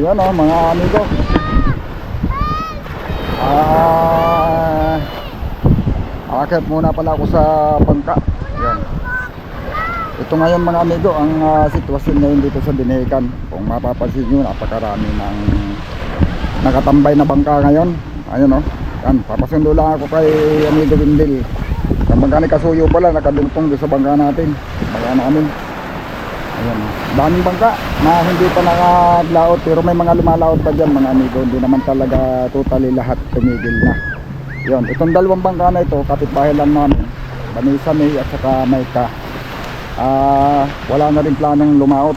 Yan o, mga amigo. Ah, akit muna pala ako sa bangka. Yan. Ito ngayon mga amigo, ang ah, sitwasyon ngayon dito sa Binihikan. Kung mapapansin nyo, napakarami ng nakatambay na bangka ngayon. Ayun o. Yan, papasundo lang ako kay amigo Windel. Ang bangka ni Kasuyo pala, nakadungtong doon sa bangka natin. Bangka namin. Ayan. Daming bangka na hindi pa nakalaot pero may mga lumalaot pa dyan mga amigo. Hindi naman talaga totally lahat tumigil na. Yun. Itong dalawang bangka na ito, kapitbahay lang namin. Banisa May at saka Maika. Ah, wala na rin planong lumaot.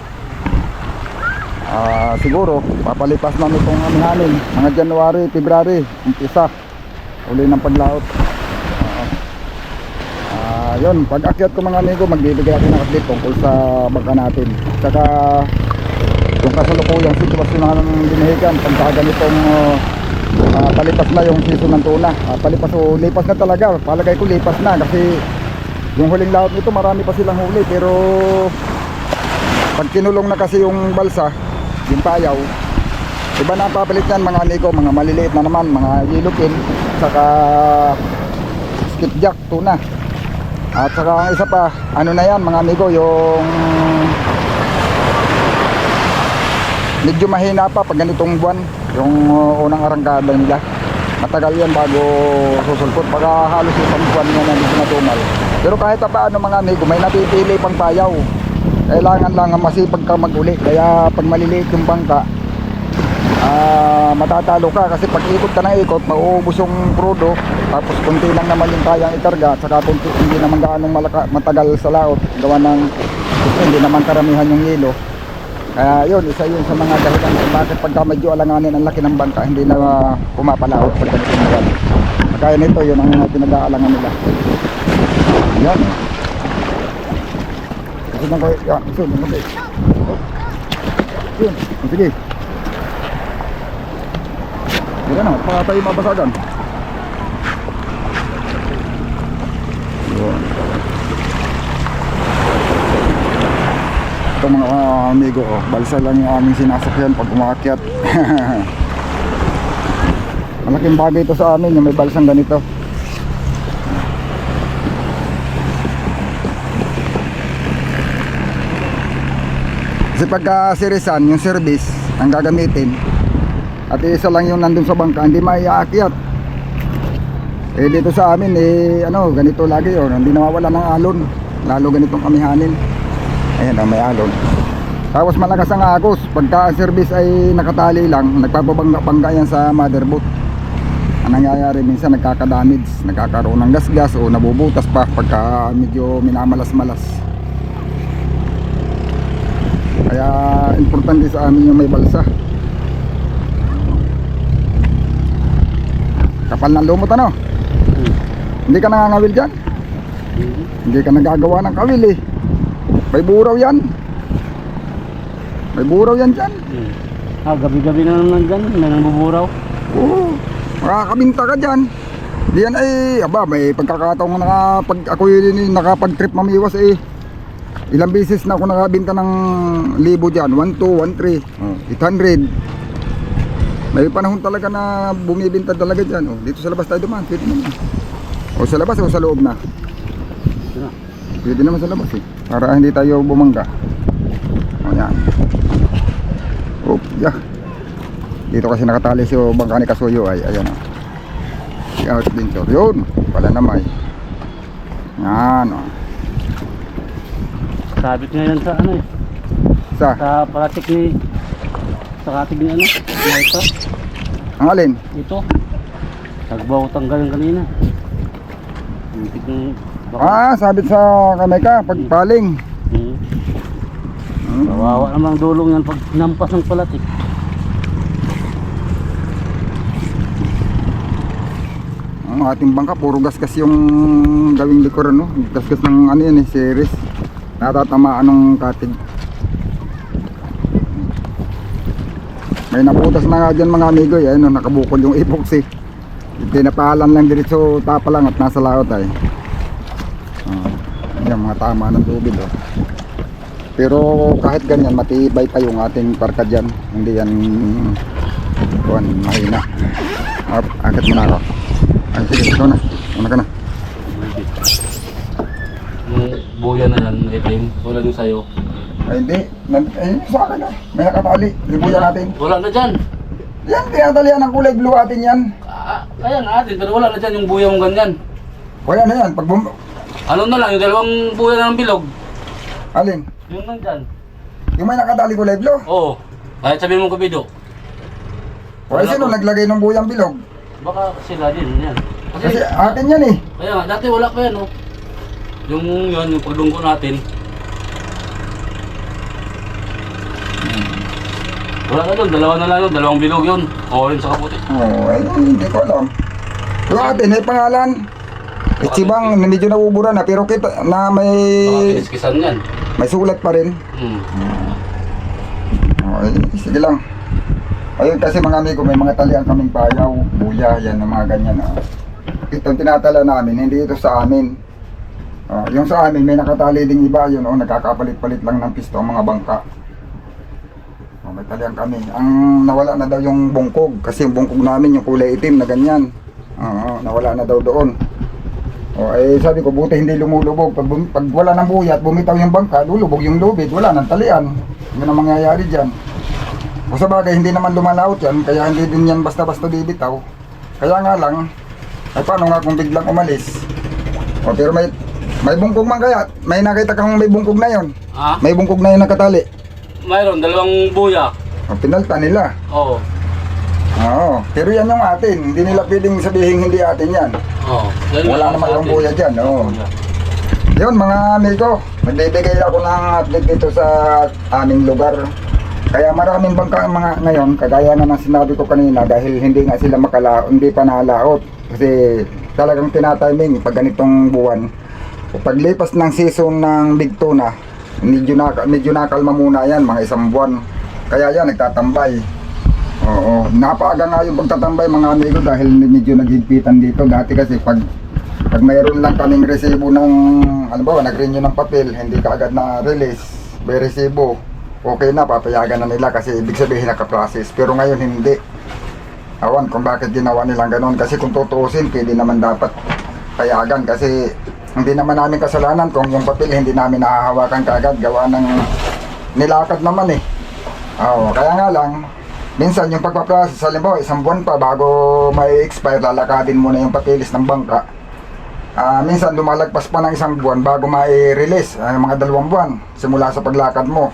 Ah, siguro papalipas na nitong amihanin mga January, February, umpisa. Uli ng paglaot. Ah, yun, pag akyat ko mga amigo, magbibigay ako ng update tungkol sa bangka natin. Tsaka yung kasalukuyang sitwasyon ng binihigan, pagka ganitong uh, ah, palipas na yung season ng tuna. Ah, palipas o lipas na talaga, palagay ko lipas na kasi yung huling laot nito marami pa silang huli pero pag kinulong na kasi yung balsa, yung payaw, iba na ang papalit yan mga amigo, mga maliliit na naman, mga yellowfin, saka skipjack, tuna. At saka isa pa, ano na yan mga amigo, yung medyo mahina pa pag ganitong buwan, yung uh, unang arangkada nila. Matagal yan bago susulpot, baka halos isang buwan yan na dito natumal. Pero kahit pa paano mga amigo, may napipili pang payaw. Kailangan lang ang masipag ka mag-uli. Kaya pag maliliit yung bangka, ah matatalo ka kasi pag ikot ka ng ikot mauubos yung crudo tapos kunti lang naman yung kayang ikarga at saka kunti, hindi naman gaanong malaka, matagal sa laot gawa ng hindi naman karamihan yung yelo kaya yun isa yun sa mga dahilan bakit pagka medyo alanganin ang laki ng bangka hindi na uh, pumapalaot pag ganito kaya nito yun ang mga pinag-aalangan nila. Yan kasi nang kayo yan kayo yun. Sige Hindi na, baka tayo mabasagan. Yun. Ito mga uh, amigo, oh, balsa lang yung aming sinasakyan pag umakyat. Malaking bagay ito sa amin, yung may balsang ganito. Kasi pagka sirisan, yung service, ang gagamitin, at isa lang yung nandun sa bangka hindi maiaakyat. Eh dito sa amin eh ano ganito lagi oh hindi nawawala ng alon. Lalo ganitong kamihanin. Ayan oh, may alon. Tapos malakas ang agos. Pagka ang service ay nakatali lang nagpapabangga-bangga yan sa motherboard ang nangyayari minsan nagkakadamage nagkakaroon ng gasgas o nabubutas pa pagka medyo minamalas-malas. Kaya importante sa amin yung may balsa Kapal ng lumot ano? Hindi ka nangangawil dyan? Hindi ka nagagawa ng kawil eh. May buraw yan. May buraw yan dyan. Ah, gabi-gabi na naman dyan, may nambuburaw. Oo. Makakabinta ka dyan. Di yan ay, aba, may pagkakataong na pag ako yun nakapag-trip mamiwas eh. Ilang beses na ako nakabinta ng libo dyan. 1, 2, 1, 3, 800. May panahon talaga na bumibinta talaga dyan. Oh, dito sa labas tayo dumaan. Pwede naman. O sa labas o sa loob na. Pwede naman sa labas eh. Para hindi tayo bumangga. O yan. Oh, yeah. Dito kasi nakatali si bangka ni Kasuyo ay ayan o. Si Adventure. Yun. Wala na may. Yan o. Sabit ngayon sa ano eh, Sa, sa paratik ni, sa katig ni ano, ito, ang alin? ito. Nagbaw tanggalan kanina. Yung tignan, baka, Ah, sabit sa kamay ka. Pagpaling. hmm, Hmm. kawawa naman ang dulong yan pag nampas ng palatik. Ang ating bangka, puro gasgas yung gawing likuran, no? Gasgas ng ano yan eh, series. Natatamaan ng katig. May naputas na nga dyan mga amigo, eh, ano, nakabukod yung epoxy. Pinapalan lang diretso tapa lang at nasa laot ay. Ah, yan mga tama ng tubig, oh. Pero kahit ganyan, matibay pa yung ating parka dyan. Hindi yan kuhan, mahina. Up, akit mo na ako. Ay, sige, ikaw na. Una ka na. Yung buya na yan, itim. Tulad yung sa'yo. Ay, hindi. Nag, ay, sa akin na. May nakatali. Libuyan natin. Wala na dyan. Yan, tinatalian ng kulay blue atin yan. Ah, ayan atin, pero wala na dyan yung buya mong ganyan. Yan na yan. Pag bum... Ano na lang, yung dalawang buya na ng bilog. Alin? Yung nandyan. Yung may nakatali kulay blue. Oo. Kahit sabihin mo kubido. O ay, sino naglagay ng buyang bilog? Baka sila din, yan. Kasi Kasi, atin yan eh. kaya nga, dati wala pa yan, oh. Yung yun, yung pagdungko natin. Wala na doon, dalawa na lang yun, dalawang bilog yun. Orange sa kaputi. Oo, ay, hindi ko alam. Atin, may pangalan. Ichibang, medyo nabubura na, pero kita na may kiniskisan yan. may sulat pa rin. Hmm. Okay, sige lang. Ayun kasi mga amigo, may mga talian kaming payaw, buya, yan, ng mga ganyan. Ah. Itong tinatala namin, hindi ito sa amin. Ah, yung sa amin, may nakatali ding iba, yun, oh, nagkakapalit-palit lang ng pisto ang mga bangka. May talian kami. Ang nawala na daw yung bungkog, kasi yung bungkog namin, yung kulay itim na ganyan. Oo, nawala na daw doon. O eh sabi ko, buti hindi lumulubog. Pag, bum- pag wala ng buya at bumitaw yung bangka, lulubog yung lubid, wala nang talian. Yun ang mangyayari dyan. O sa bagay, hindi naman lumalaot yan, kaya hindi din yan basta-basta bibitaw. Kaya nga lang, ay paano nga kung biglang umalis? O pero may, may bungkog man kaya, may nakita kang may bungkog na yon. Ah? May bungkog na yun nakatali. Mayroon, dalawang buya. O pinalta nila. Oo. Oo, pero yan yung atin. Hindi nila pwedeng sabihin hindi atin yan. Oo. Yan Wala lang naman sa yung atin. buya dyan, oo. Buya. Yun mga amigo, magbibigay ako ng update dito sa aming lugar. Kaya maraming bangka mga ngayon, kagaya na ng sinabi ko kanina dahil hindi nga sila makala, hindi pa nalaot. Kasi talagang tinatiming pag ganitong buwan. Paglipas ng season ng big tuna, medyo, na, medyo nakalma muna yan, mga isang buwan. Kaya yan, nagtatambay. Oo, napaaga nga yung pagtatambay mga amigo dahil medyo naghigpitan dito. Dati kasi pag pag mayroon lang kaming resibo ng, halimbawa, nag-renew ng papel, hindi ka agad na-release, may resibo, okay na, papayagan na nila kasi ibig sabihin naka-process. Pero ngayon hindi. Awan kung bakit ginawa nilang ganun. Kasi kung tutuusin, pwede naman dapat payagan kasi hindi naman namin kasalanan kung yung papel hindi namin nahahawakan kagad gawa ng nilakad naman eh. Oo, kaya nga lang, minsan yung pagpaprocess, halimbawa isang buwan pa bago may expire, lalakadin mo na yung papilis ng bangka. Ah, minsan lumalagpas pa ng isang buwan bago mai-release, ah, mga dalawang buwan simula sa paglakad mo.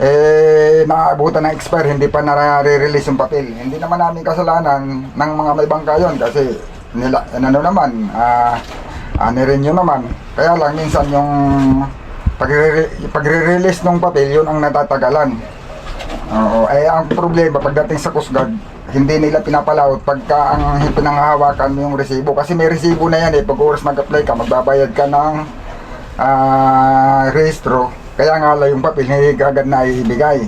Eh, naabutan ng expire, hindi pa nare-release yung papel. Hindi naman namin kasalanan ng mga may bangka yon kasi nila, ano naman, ah, ah, nirenew naman. Kaya lang minsan yung pagre- pagre-release ng papel, yun ang natatagalan. Oo, eh ang problema pagdating sa Guard, hindi nila pinapalaot pagka ang pinanghahawakan yung resibo. Kasi may resibo na yan eh, pag oras mag-apply ka, magbabayad ka ng ah, rehistro. Kaya nga lang yung papel, hindi agad na ibigay.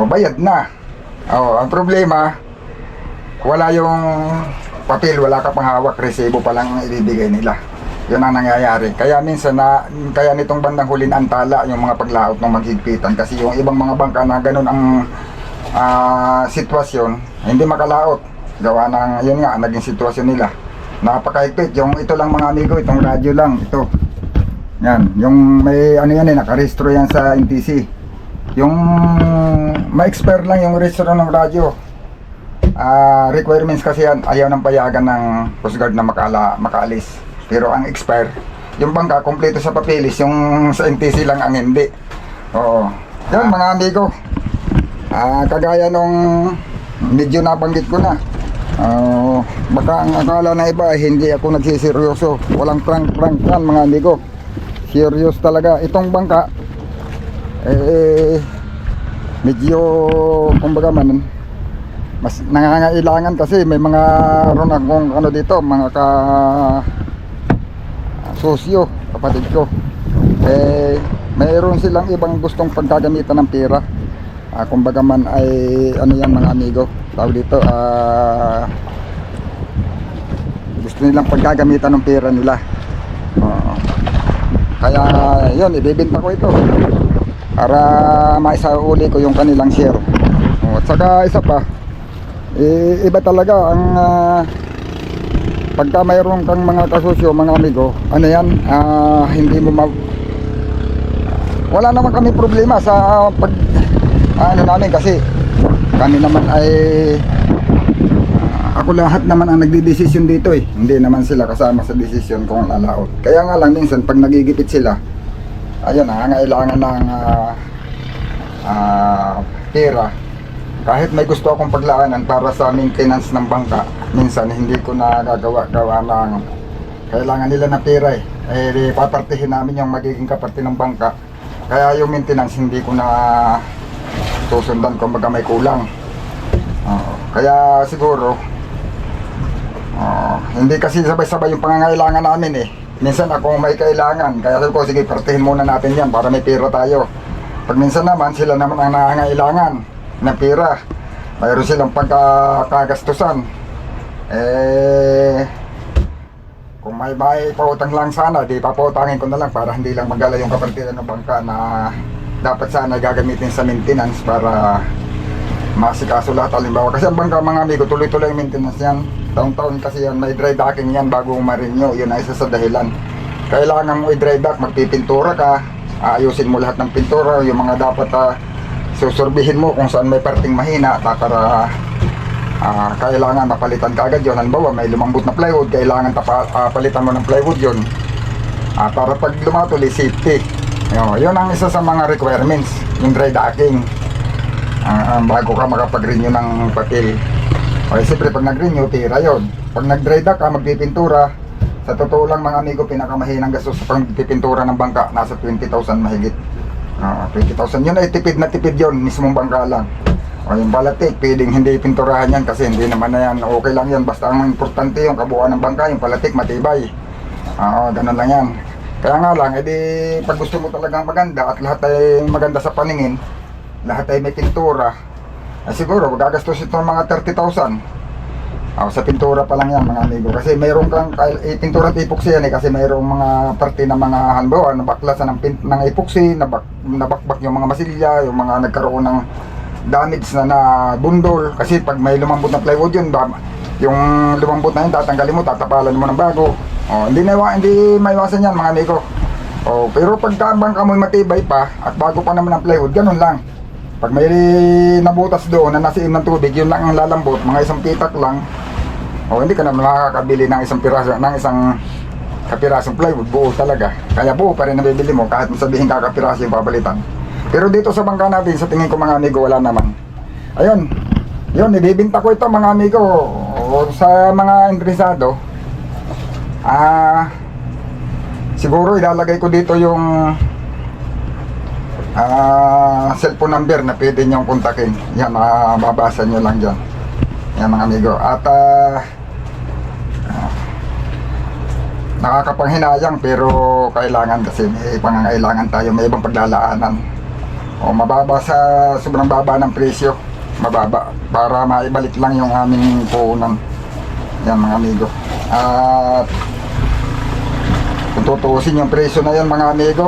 O bayad na. Oo, ang problema, wala yung papel, wala ka pang hawak, resibo pa lang ang ibibigay nila. Yun ang nangyayari. Kaya minsan na, kaya nitong bandang huli na antala yung mga paglaot ng maghigpitan. Kasi yung ibang mga bangka na ganun ang ah, sitwasyon, hindi makalaot. Gawa ng, yun nga, naging sitwasyon nila. Napakahigpit. Yung ito lang mga amigo, itong radyo lang, ito. Yan, yung may ano yan eh, nakarehistro yan sa NTC. Yung ma-expire lang yung rehistro ng radyo. Ah, requirements kasi yan, ayaw ng payagan ng Coast Guard na makala, makaalis. Pero ang expire, yung bangka, kompleto sa papeles, yung sa NTC lang ang hindi. Oo. Yan mga amigo. Ah, kagaya nung medyo nabanggit ko na. Ah, baka ang akala na iba ay hindi ako nagsiseryoso. Walang prank-prank yan mga amigo. Serious talaga. Itong bangka, eh, medyo, kumbaga man, mas nangangailangan kasi may mga ron akong ano dito, mga ka sosyo, kapatid ko. Eh, mayroon silang ibang gustong pagkagamitan ng pera. Ah, kumbaga man ay ano yan mga amigo, tawag dito, ah gusto nilang pagkagamitan ng pera nila. Oo. Kaya yun, ibibenta ko ito. para maisauli ko yung kanilang share. Oh, at saka isa pa, eh, iba talaga ang ah, pagka mayroon kang mga kasosyo, mga amigo, ano yan, ah, hindi mo ma wala naman kami problema sa pag ano namin kasi kami naman ay ah, ako lahat naman ang nagdidesisyon dito eh. Hindi naman sila kasama sa desisyon kung lalaot kaya nga lang minsan pag nagigipit sila ayun nangangailangan ng ah, ah, pera kahit may gusto akong paglaanan para sa maintenance ng bangka minsan hindi ko nagagawa gawa ng kailangan nila ng pera eh. Eh papartihin namin yung magiging kaparte ng bangka. Kaya yung maintenance hindi ko na susundan. Kung baga may kulang. Oo. kaya siguro oo, hindi kasi sabay-sabay yung pangangailangan namin eh. Minsan ako may kailangan. Kaya sabi ko sige partihin muna natin yan para may pera tayo. Pag minsan naman sila naman ang nangangailangan ng pera mayroon silang pagkakagastusan eh kung may may pautang lang sana, di papautangin ko na lang para hindi lang magala yung kapartidan ng bangka na dapat sana gagamitin sa maintenance para masikaso lahat halimbawa. Kasi ang bangka mga amigo, tuloy-tuloy ang maintenance yan. Taon-taon kasi yan, may dry docking yan bago marinyo. Yun ay isa sa dahilan. Kailangan mo i-dry dock, magpipintura ka, ayusin mo lahat ng pintura, yung mga dapat ah, susurbihin mo kung saan may parting mahina para Ah, kailangan mapalitan ka agad yun. Halimbawa, may lumambot na plywood, kailangan tapa, ah, palitan mo ng plywood yun. Ah, para pag lumatuli, safety. Yun, yun ang isa sa mga requirements, yung dry docking. Ah, bago ka makapag-renew ng papel. Okay, siyempre pag nag-renew, tira yun. Pag nag-dry dock ka, magpipintura, sa totoo lang mga amigo, pinakamahinang gastos sa pagpipintura ng bangka, nasa 20,000 mahigit. Ah, 20,000. Yun ay tipid na tipid yun, mismong bangka lang. O yung palatik, pwedeng hindi pinturahan yan kasi hindi naman na yan, okay lang yan. Basta ang importante yung kabuuan ng bangka, yung palatik matibay. Oo, ganun lang yan. Kaya nga lang, edi pag gusto mo talagang maganda at lahat ay maganda sa paningin, lahat ay may pintura, ay siguro gagastos ito ng mga 30,000. Oh, sa pintura pa lang yan mga amigo. Kasi mayroon kang eh, pintura at epoxy yan eh. Kasi mayroong mga parte ng mga halimbawa, nabaklasan ng, pin, ng epoxy, nabak, nabakbak yung mga masilya, yung mga nagkaroon ng damage na na bundol. Kasi pag may lumambot na plywood yun, ba, yung lumambot na yun, tatanggalin mo, tatapalan mo ng bago. Oh, hindi na hindi maiwasan yan mga amigo. Oh, pero pagka ang bangka mo matibay pa at bago pa naman ang plywood, ganun lang. Pag may nabutas doon na nasiim ng tubig, yun lang ang lalambot, mga isang pitak lang. O hindi ka na makakabili ng isang piraso, ng isang kapirasong plywood, buo talaga. Kaya buo pa rin nabibili mo kahit sabihin kakapiraso yung papalitan. Pero dito sa bangka natin, sa tingin ko mga amigo, wala naman. Ayun, yun, ibibinta ko ito mga amigo o sa mga interesado. Ah, siguro ilalagay ko dito yung ah cellphone number na pwede niyong kontakin. Yan, mababasa niyo lang dyan. Yan mga amigo. At ah, nakakapanghinayang pero kailangan kasi may pangangailangan tayo, may ibang paglalaanan. O mababa sa sobrang baba ng presyo. Mababa para maibalik lang yung aming puhunan. Yan mga amigo. At kung tutuusin yung presyo na yan mga amigo,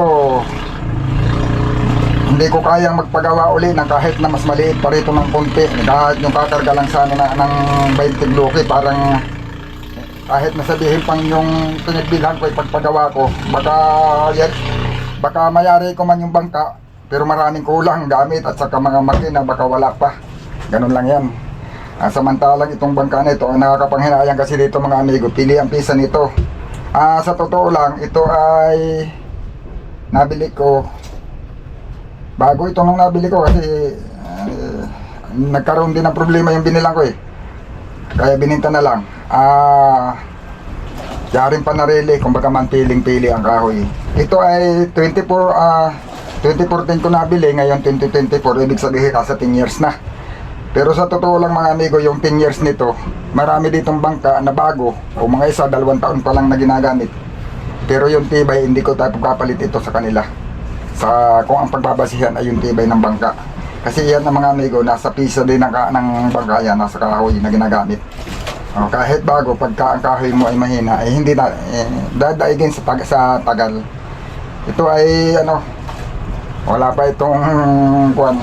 hindi ko kayang magpagawa uli ng kahit na mas maliit pa rito ng konti. Kahit yung kakarga lang sana na, ng 20 bloke, parang kahit nasabihin pang yung pinagbilhan ko ipagpagawa ko, baka yet, baka mayari ko man yung bangka, pero maraming kulang gamit at saka mga makina, baka wala pa. Ganun lang yan. Ah, samantalang itong bangka na ito, ang nakakapanghinayang kasi dito mga amigo, pili ang pisa nito. Ah, sa totoo lang, ito ay nabili ko bago ito nung nabili ko kasi eh, nagkaroon din ng problema yung binilang ko eh. Kaya bininta na lang. Ah, yarin pa na rele, kumbaga man piling-pili ang kahoy. Ito ay 24 ah 2014 ko nabili, ngayon 2024, ibig sabihin nasa 10 years na. Pero sa totoo lang mga amigo, yung 10 years nito, marami ditong bangka na bago, o mga isa, dalawang taon pa lang na ginagamit. Pero yung tibay, hindi ko tayo papalit ito sa kanila. Sa kung ang pagbabasihan ay yung tibay ng bangka. Kasi yan ng mga amigo, nasa piso din ng, ng bangka yan, nasa kahoy na ginagamit. O, kahit bago, pagka ang kahoy mo ay mahina, ay hindi na, eh, dadaigin sa, tag, sa tagal. Ito ay, ano, Wala pa itong kuan.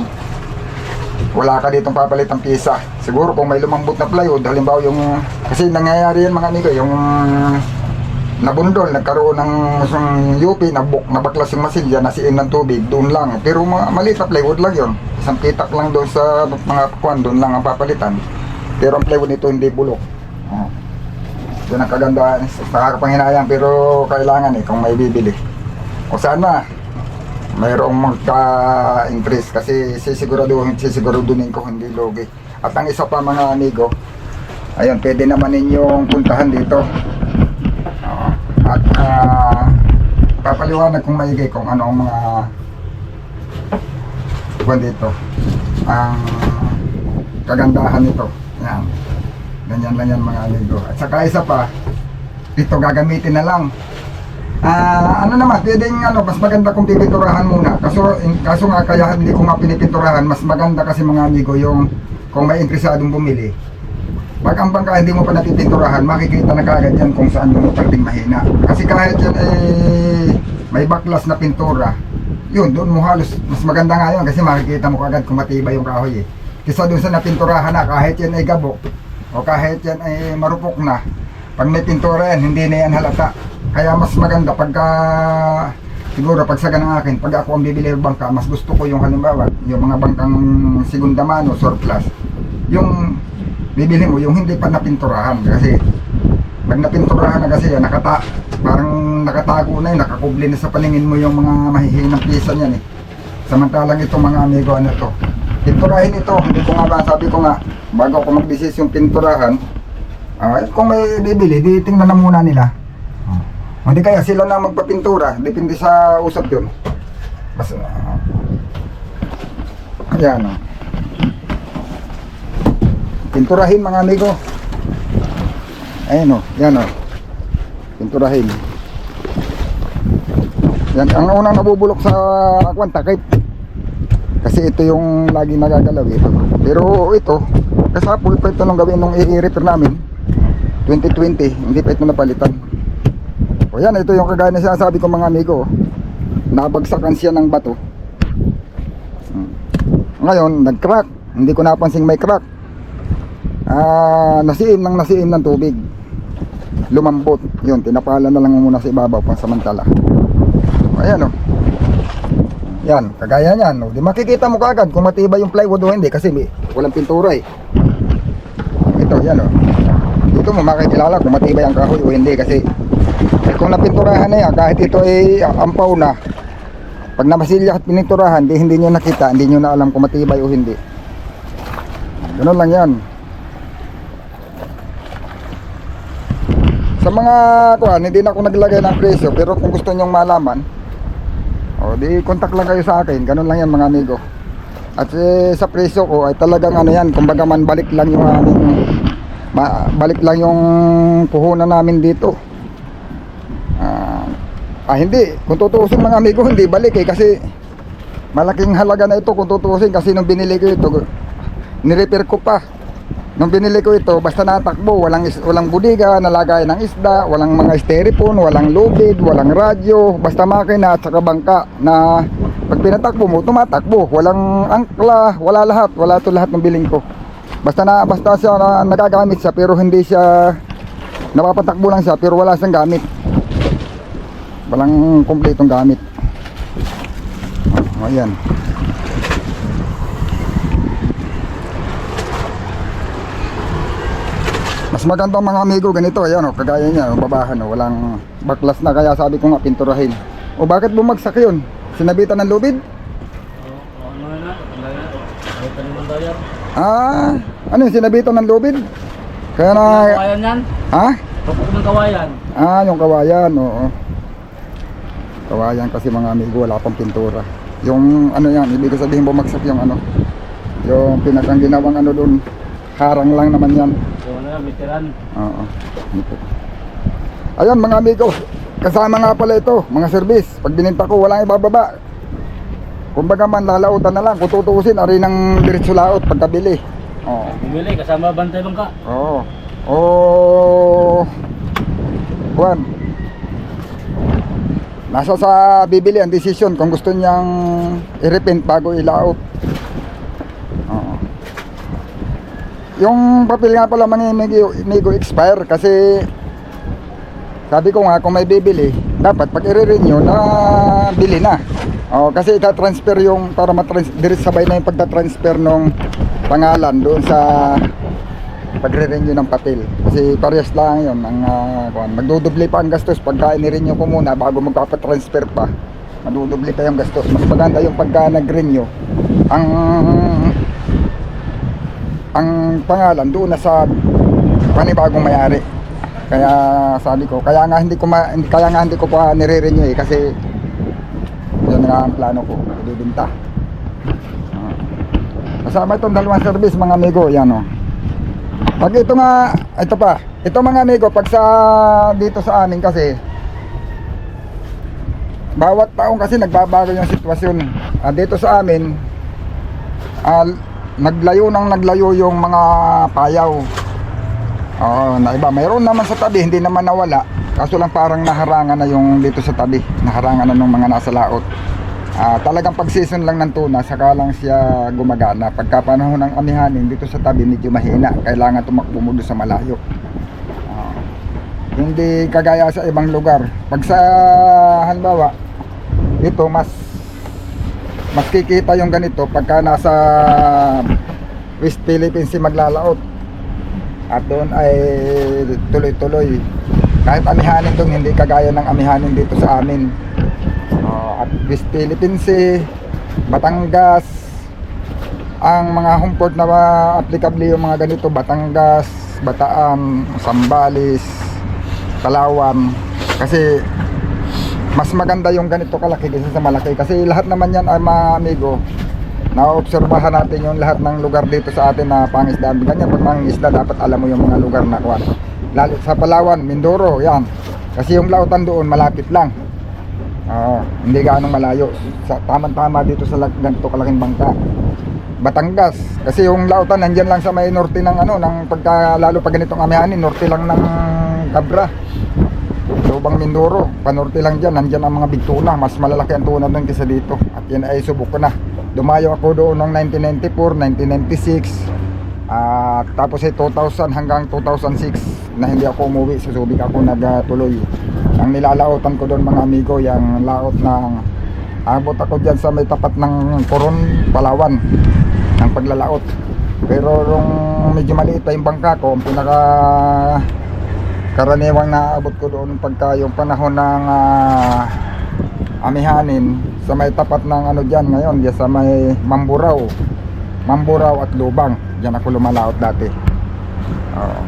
Wala ka ditong papalit ng pisa. Siguro kung may lumambot na plywood, halimbawa yung kasi nangyayari yan mga amigo, yung nabundol, nagkaroon ng isang UP, nabuk, nabaklas yung masilya, nasiin ng tubig, doon lang. Pero ma- maliit na plywood lang yon Isang pitak lang doon sa mga kuan, doon lang ang papalitan. Pero ang plywood nito hindi bulok. Oh. Yun ang kagandahan. Nakakapanghinayang pero kailangan eh kung may bibili. O sana mayroong magka-increase kasi sisiguraduhin, sisiguraduhin ko hindi logi. At ang isa pa mga amigo, ayun, pwede naman ninyong puntahan dito. At ah, papaliwanag kong maigi kung ano ang mga buwan dito. Ang kagandahan nito. Yan. Ganyan lang yan mga amigo. At saka isa pa, dito gagamitin na lang. Ah, ano naman, pwedeng ano, mas maganda kung pipinturahan muna. Kaso, in, kaso nga kaya hindi ko nga mas maganda kasi mga amigo yung kung may interesadong bumili. Pag ang bangka hindi mo pa napipinturahan, makikita na kagad yan kung saan yung pagting mahina. Kasi kahit yan eh, may baklas na pintura, yun, doon mo halos, mas maganda nga yun kasi makikita mo kagad kung matibay yung kahoy eh. Kisa doon sa napinturahan na, kahit yan ay gabok, o kahit yan ay marupok na, pag may pintura yan, hindi na yan halata. Kaya mas maganda pagka, siguro pag sa ganang akin, pag ako ang bibili ng bangka, mas gusto ko yung halimbawa, yung mga bangkang segunda mano, surplus, yung bibili mo, yung hindi pa napinturahan. Kasi, pag napinturahan na kasi yan, nakata, parang nakatago na yun, nakakubli na sa paningin mo yung mga mahihinang pisa niyan eh. Samantalang itong mga amigo, ano to, pinturahin ito, hindi ko nga ba, sabi ko nga, bago ako mag-desist yung pinturahan, ah, kung may bibili, di tingnan na muna nila. Oh. Hindi kaya sila na magpapintura, depende sa usap yun. Basta, ah, ayan oh. Pinturahin mga amigo. Ayan o, yan o. Pinturahin. Yan, ang unang nabubulok sa kwan, takip. Kasi ito yung lagi nagagalaw ito. Pero ito, kasapul pa ito nung gawin nung i-repair namin. 2020, hindi pa ito napalitan. O yan, ito yung kagaya na sinasabi ko mga amigo. Nabagsakan siya ng bato. Hmm. Ngayon, nag-crack. Hindi ko napansing may crack. Ah, nasiim ng nasiim ng tubig. Lumambot. Yun, tinapala na lang muna sa ibabaw pang samantala. Ayan o. Yan, kagaya niyan. O, di makikita mo kaagad kung matibay yung plywood o hindi kasi may, walang pintura eh. Ito, yan o. Dito mo makikilala kung matibay ang kahoy o hindi kasi eh, kung napinturahan na yan, kahit ito ay ampaw na, pag namasilya at pininturahan, di hindi nyo nakita, hindi nyo na alam kung matibay o hindi. Ganun lang yan. Sa mga kuan, hindi na ako naglagay ng presyo, pero kung gusto nyong malaman, o di contact lang kayo sa akin, ganun lang yan mga amigo. At eh, sa presyo ko ay talagang ano yan, kumbaga man balik lang yung aming ma- balik lang yung puhunan namin dito. Ah, ah hindi, kung tutuusin mga amigo, hindi balik eh kasi malaking halaga na ito kung tutuusin kasi nung binili ko ito, nirepair ko pa. Nung binili ko ito, basta natakbo, walang is, walang budiga, nalagay ng isda, walang mga styrofoam, walang lubid, walang radyo, basta makina at saka bangka na pag pinatakbo mo, tumatakbo. Walang angkla, wala lahat, wala to lahat ng biling ko. Basta na basta siya na, nagagamit siya pero hindi siya napapatakbo lang siya pero wala siyang gamit. Walang kumpletong gamit. Oh, ayan. Mas maganda mga amigo ganito, ayan oh, kagaya niya, oh, babahan oh, walang baklas na kaya sabi ko nga pinturahin. O bakit bumagsak yun? Sinabitan ng lubid? ano. Ah, ano yung sinabitan ng lubid? Kaya na, Kawayan yan? ha? Tupok ng kawayan. Ah, yung kawayan, oo. Kawayan kasi mga amigo, wala pang pintura. Yung ano yan, ibig sabihin bumagsak yung ano, yung pinakang ginawang ano doon, harang lang naman yan. Ano veteran. Oo. Ito. Ayun mga amigo, kasama nga pala ito, mga service. Pag bininta ko, walang ibababa. Kumbaga man, lalautan na lang. Kung tutuusin, ari ng diretso laot pagkabili. Oo. Bumili, kasama bantay bangka. Oo. Oh. Juan. nasa sa bibili ang desisyon kung gusto niyang i-repaint bago ilaot. Oo. Yung papel nga pala mga amigo expire kasi sabi ko nga kung may bibili, dapat pag i-renew na bili na. Oh, kasi ita-transfer yung para matrans direct sabay na yung pagta-transfer ng pangalan doon sa pagre-renew ng papel. Kasi parehas lang yun. Ang, uh, magdudubli pa ang gastos pagka i-renew ko muna bago magpapatransfer pa. Madudubli pa yung gastos. Mas maganda yung pagka nag-renew. Ang ang pangalan doon na sa panibagong may-ari. Kaya sabi ko, kaya nga hindi ko ma, kaya nga hindi ko pa nire-renew eh kasi yun nga ang plano ko, ibibinta. Ah. Kasama itong dalawang service mga amigo, yan o. Pag ito nga, ito pa, ito mga amigo, pag sa dito sa amin kasi, bawat taong kasi nagbabago yung sitwasyon. Ah, dito sa amin, ah, naglayo nang naglayo yung mga payaw. Oo, na iba. Mayroon naman sa tabi, hindi naman nawala. Kaso lang parang naharangan na yung dito sa tabi. Naharangan na ng mga nasa laot. Ah, talagang pag season lang ng tuna, saka lang siya gumagana. Pagka panahon ng amihanin, dito sa tabi medyo mahina. Kailangan tumakbo mo sa malayo. Ah, hindi kagaya sa ibang lugar. Pag sa halimbawa, dito mas mas kikita yung ganito pagka nasa West Philippines si maglalaot. At doon ay tuloy-tuloy. Kahit amihanin doon hindi kagaya ng amihanin dito sa amin. Oh, at West Philippines Sea, Batangas ang mga home port na applicable yung mga ganito Batangas, Bataan, Sambales Palawan kasi mas maganda yung ganito kalaki kaysa sa malaki. Kasi lahat naman yan ay mga amigo naobserbahan natin yung lahat ng lugar dito sa atin na pangisdaan ganyan pag pangisda dapat alam mo yung mga lugar na kuwan. Lalo sa Palawan, Mindoro, yan. Kasi yung lautan doon malapit lang. Oo, hindi gaano malayo. Sa tamang-tama dito sa ganito kalaking bangka. Batangas. Kasi yung lautan nandyan lang sa may norte ng ano ng pagka lalo pag ganitong amihanin norte lang ng Cabra Lubang Mindoro, panorte lang dyan, nandyan ang mga big tuna, mas malalaki ang tuna doon kaysa dito. At yan ay subok ko na. Dumayo ako doon noong 1994, 1996, at tapos ay 2000 hanggang 2006 na hindi ako umuwi, sa Subic ako nagtuloy. Ang nilalaotan ko doon mga amigo, yung laot ng abot ako dyan sa may tapat ng Coron, Palawan, ng paglalaot. Pero nung medyo maliit pa yung bangka ko, ang pinaka karaniwang naabot ko doon pagka yung panahon ng ah, amihanin sa may tapat ng ano dyan ngayon dyan sa may Mamburao Mamburao at Lubang. Dyan ako lumalaot dati. Oo.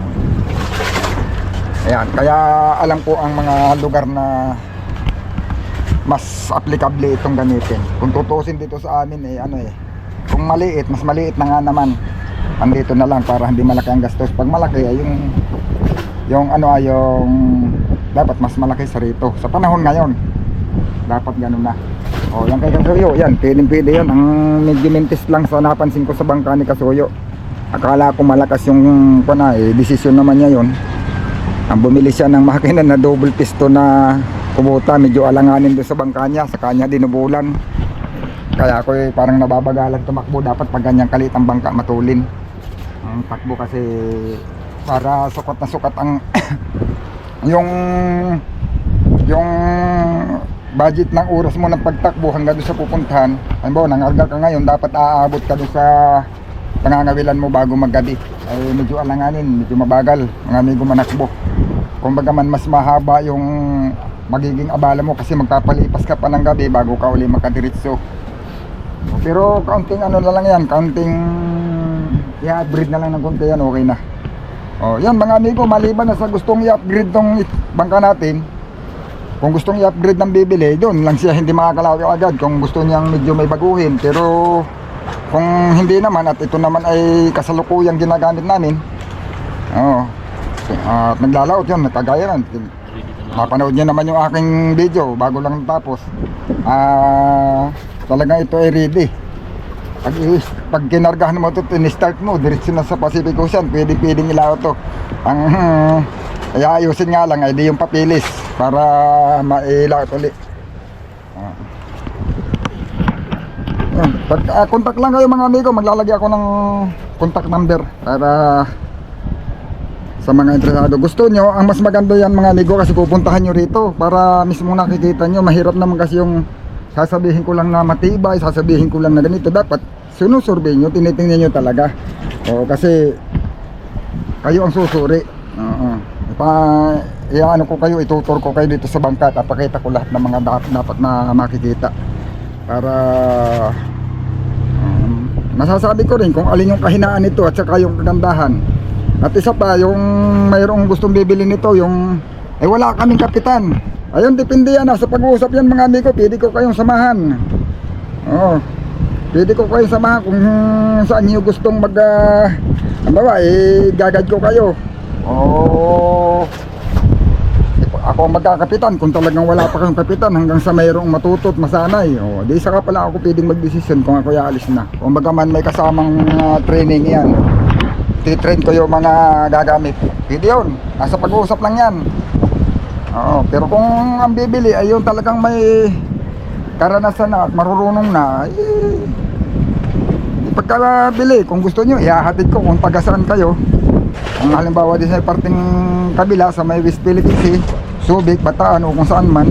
ayan. Kaya alam ko ang mga lugar na mas applicable itong gamitin. Kung tutusin dito sa amin eh ano eh kung maliit mas maliit na nga naman. Andito na lang para hindi malaki ang gastos. Pag malaki ay yung yung ano ay yung dapat mas malaki sa rito. Sa panahon ngayon dapat ganun na. O yan kay Kasuyo yan piling pili yan ang medyo mintis lang sa napansin ko sa bangka ni Kasuyo. Akala ko malakas yung pana eh desisyon naman niya yon ang bumili siya ng makina na double piston na kumuta medyo alanganin doon sa bangka niya. Sa kanya dinubulan kaya ako eh, parang nababagalan tumakbo. Dapat pag ganyang kalit ang bangka matulin. Ang takbo kasi para sukat na sukat ang yung yung budget ng oras mo ng pagtakbo hanggang doon sa pupuntahan. Halimbawa nangarga ka ngayon dapat aabot ka doon sa pangangawilan mo bago maggabi. Ay medyo alanganin medyo mabagal mga amigo manakbo kumbaga man mas mahaba yung magiging abala mo kasi magpapalipas ka pa ng gabi bago ka uli makadiritso. Pero kaunting ano na lang yan kaunting i-upgrade na lang ng konti yan okay na Oh, yan mga amigo, maliban na sa gustong i-upgrade tong bangka natin, kung gustong i-upgrade ng bibili, doon lang siya hindi makakalawi agad kung gusto niyang medyo may baguhin. Pero kung hindi naman at ito naman ay kasalukuyang ginagamit namin, oh, at naglalaot yun, kagaya yan. Mapanood niyo naman yung aking video bago lang tapos. Ah, talagang ito ay ready pag, pag kinargahan mo ito, start mo, diretso na sa Pacific Ocean, pwede pwedeng ilaw to. Ang ay ayusin nga lang, ay di yung papilis para mailaw uli. Ah. Yan. Pag ah, contact lang kayo mga amigo, maglalagay ako ng contact number para sa mga interesado. Gusto nyo, ang mas maganda yan mga amigo kasi pupuntahan nyo rito para mismo nakikita nyo. Mahirap naman kasi yung sasabihin ko lang na matibay, sasabihin ko lang na ganito. Dapat sinusurvey nyo, tinitingnan nyo talaga. O, kasi kayo ang susuri. Oo. Pa, ano ko kayo, itutur ko kayo dito sa bangka at pakita ko lahat ng mga dapat, dapat na makikita. Para um, masasabi ko rin kung alin yung kahinaan nito at saka yung kagandahan. At isa pa, yung mayroong gustong bibili nito, yung eh wala kaming kapitan. Ayun, depende yan. ah. Sa pag-uusap yan mga amigo, pwede ko kayong samahan. Oo. Pwede ko kayong samahan kung saan nyo gustong mag... Uh, bawa, eh, gagad ko kayo. Oo. Ako ang magkakapitan kung talagang wala pa kayong kapitan hanggang sa mayroong matutot, masanay. O, di saka pala ako pwedeng magdesisyon kung ako aalis na. Kung baga man may kasamang ah, training yan. Titrain ko yung mga gagamit. Pwede yun. Nasa pag-uusap lang yan. Oo, pero kung ang bibili ay yung talagang may karanasan na at marurunong na, eh, pagkabili, kung gusto nyo, ihahatid ko kung taga saan kayo. Kung halimbawa din sa parting kabila sa may West Philippine Sea, Subic, Bataan o kung saan man,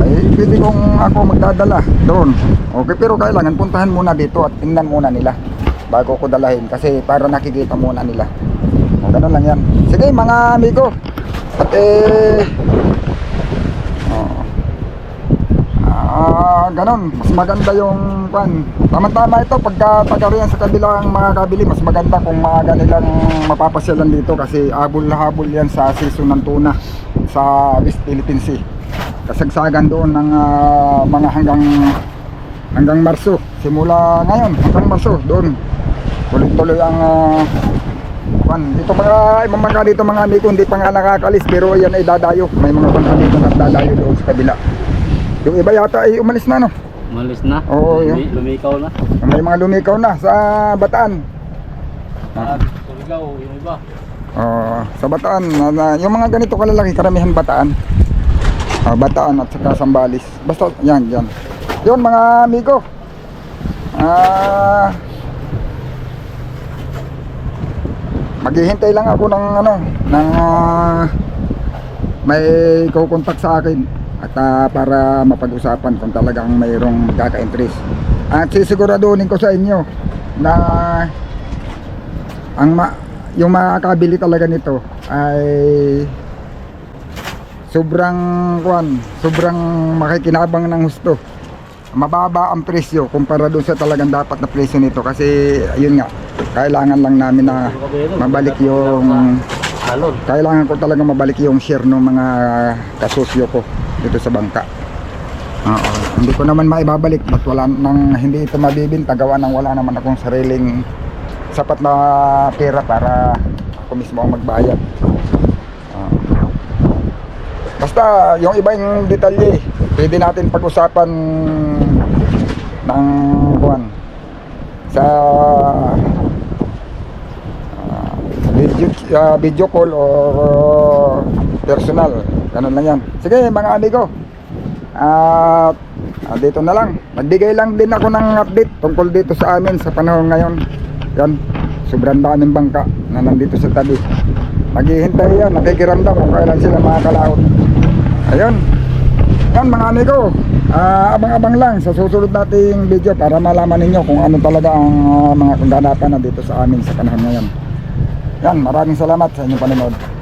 ay pwede kong ako magdadala doon. Okay, pero kailangan puntahan muna dito at tingnan muna nila bago ko dalahin kasi para nakikita muna nila. Ganun lang yan. Sige mga amigo. Eh, oh, Ah, ganun. Mas maganda yung pan. Tama-tama ito pagka taga riyan sa kabilang mga kabili, mas maganda kung maaga nilang mapapasyalan dito kasi abol-habol yan sa season ng tuna sa West Philippine Sea. Kasagsagan doon ng ah, mga hanggang hanggang Marso. Simula ngayon hanggang Marso doon. Tuloy-tuloy ang ah, pan. Ito mga ibang mga dito mga amigo hindi pa nga nakakalis pero yan ay dadayo. May mga pan dito na dadayo doon sa kabila. Yung iba yata ay umalis na no. Malis na. Oo, Lumi- Lumikaw na. May mga lumikaw na sa Bataan. Ah, Tuligaw, yung iba. Oo, sa Bataan, na, na- yung mga ganito kalalaki, karamihan Bataan. Ah, Bataan at saka Sambales. Basta yan, yan. Yun mga amigo. Ah Maghihintay lang ako ng ano, ng ah, may kukontak sa akin at ah, para mapag-usapan kung talagang mayroong kaka-interest. At sisiguraduhin ko sa inyo na ang ma yung makakabili talaga nito ay sobrang kuan, sobrang makikinabang ng husto. Mababa ang presyo kumpara doon sa talagang dapat na presyo nito kasi ayun nga, kailangan lang namin na mabalik yung kailangan ko talaga mabalik yung share ng mga kasusyo ko dito sa bangka. Oo. Hindi ko naman maibabalik at wala nang hindi ito mabibinta gawa nang wala naman akong sariling sapat na pera para ako mismo ang magbayad. Basta yung iba yung detalye, pwede natin pag-usapan ng kuan sa ah, video, ah, video call or personal. Ganun lang yan. Sige mga amigo. At ah, dito na lang. Nagbigay lang din ako ng update tungkol dito sa amin sa panahon ngayon. Yan. Sobrang daming bangka na nandito sa tabi. Naghihintay yan. Nakikiramdam kung kailan sila makakalaot. Ayun. Yan mga amigo. Ah, abang-abang lang sa susunod nating video para malaman ninyo kung ano talaga ang ah, mga kaganapan na dito sa amin sa panahon ngayon. Yan, maraming salamat sa inyong panonood.